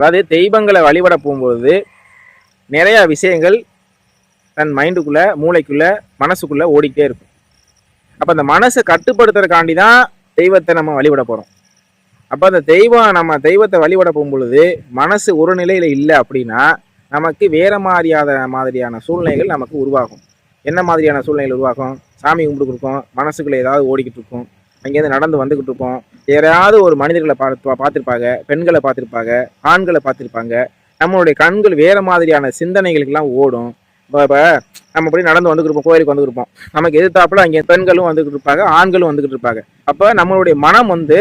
அதாவது தெய்வங்களை வழிபட போகும்போது நிறையா விஷயங்கள் தன் மைண்டுக்குள்ளே மூளைக்குள்ளே மனசுக்குள்ளே ஓடிக்கிட்டே இருக்கும். அப்போ அந்த மனசை கட்டுப்படுத்துறதுக்காண்டி தான் தெய்வத்தை நம்ம வழிபட போகிறோம் அப்போ அந்த தெய்வம் நம்ம தெய்வத்தை வழிபட போகும்பொழுது மனசு ஒரு நிலையில் இல்லை அப்படின்னா நமக்கு வேற மாதிரியாத மாதிரியான சூழ்நிலைகள் நமக்கு உருவாகும். என்ன மாதிரியான சூழ்நிலைகள் உருவாகும்? சாமி கும்பிட்டு மனசுக்குள்ளே ஏதாவது ஓடிக்கிட்டு இருக்கும். அங்கேருந்து நடந்து வந்துக்கிட்டு இருப்போம் யாரையாவது ஒரு மனிதர்களை பார்த்து பார்த்துருப்பாங்க பெண்களை பார்த்துருப்பாங்க ஆண்களை பார்த்துருப்பாங்க. நம்மளுடைய கண்கள் வேற மாதிரியான சிந்தனைகளுக்கெல்லாம் ஓடும். இப்போ இப்போ நம்ம இப்படி நடந்து வந்துக்கிட்டு இருப்போம் கோயிலுக்கு வந்துக்கிட்டு இருப்போம் நமக்கு எதிர்த்தாப்பில் அங்கே பெண்களும் வந்துக்கிட்டு இருப்பாங்க ஆண்களும் வந்துக்கிட்டு இருப்பாங்க அப்போ நம்மளுடைய மனம் வந்து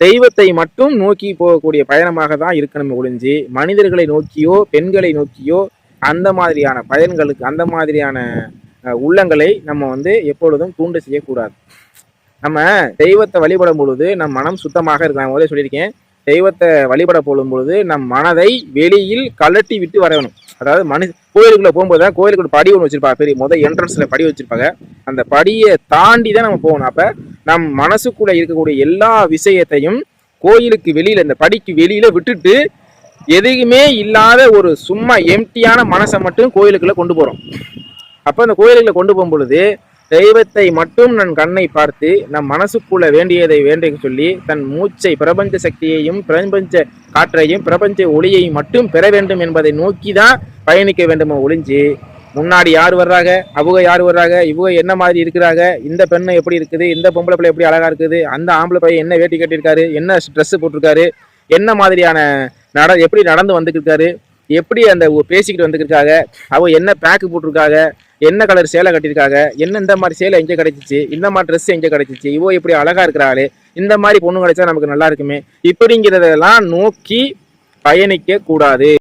தெய்வத்தை மட்டும் நோக்கி போகக்கூடிய பயணமாக தான் இருக்கணும் ஒழிஞ்சு மனிதர்களை நோக்கியோ பெண்களை நோக்கியோ அந்த மாதிரியான பயன்களுக்கு அந்த மாதிரியான அஹ், உள்ளங்களை நம்ம வந்து எப்பொழுதும் தூண்டு செய்யக்கூடாது. நம்ம தெய்வத்தை வழிபடும் பொழுது நம் மனம் சுத்தமாக இருக்கு நான் சொல்லியிருக்கேன். தெய்வத்தை வழிபட போடும் பொழுது நம் மனதை வெளியில் கலட்டி விட்டு வரணும். அதாவது மனு கோயிலுக்குள்ள போகும்போது தான் கோயிலுக்கு படி ஒன்று வச்சிருப்பாங்க. பெரிய முதல் என்ட்ரன்ஸில் படி வச்சிருப்பாங்க. அந்த படியை தாண்டி தான் நம்ம போகணும். அப்போ நம் மனசுக்குள்ளே இருக்கக்கூடிய எல்லா விஷயத்தையும் கோயிலுக்கு வெளியில இந்த படிக்கு வெளியில விட்டுட்டு எதுவுமே இல்லாத ஒரு சும்மா எம்டியான மனசை மட்டும் கோயிலுக்குள்ளே கொண்டு போகிறோம் அப்போ அந்த கோயிலுக்குள்ள கொண்டு போகும் பொழுது தெய்வத்தை மட்டும் நன் கண்ணை பார்த்து நம் மனசுக்குள்ள வேண்டியதை வேண்ட சொல்லி தன் மூச்சை பிரபஞ்ச சக்தியையும் பிரபஞ்ச காற்றையும் பிரபஞ்ச ஒளியையும் மட்டும் பெற வேண்டும் என்பதை நோக்கி தான் பயணிக்க வேண்டுமோ ஒளிஞ்சு? முன்னாடி யார் வர்றாங்க? அவங்க யார் வர்றாங்க? இவங்க என்ன மாதிரி இருக்கிறாங்க? இந்த பெண்ணு எப்படி இருக்குது? இந்த பொம்பளை பிள்ளை எப்படி அழகாக இருக்குது? அந்த ஆம்பளை பையன் என்ன வேட்டி கட்டியிருக்காரு? என்ன ட்ரெஸ் போட்டிருக்காரு? என்ன மாதிரியான நட எப்படி நடந்து வந்துருக்காரு எப்படி அந்த பேசிக்கிட்டு வந்துருக்காங்க? அவள் என்ன பேக்கு போட்டிருக்காங்க? என்ன கலர் சேலை கட்டியிருக்காங்க? என்ன இந்த மாதிரி சேலை எங்கே கிடைச்சிச்சு? இந்த மாதிரி ட்ரெஸ் எங்கே கிடைச்சிச்சு? இவோ இப்படி அழகாக இருக்கிறாளே இந்த மாதிரி பொண்ணு கிடைச்சா நமக்கு நல்லா இருக்குமே. இப்படிங்கிறதெல்லாம் நோக்கி பயணிக்க கூடாது.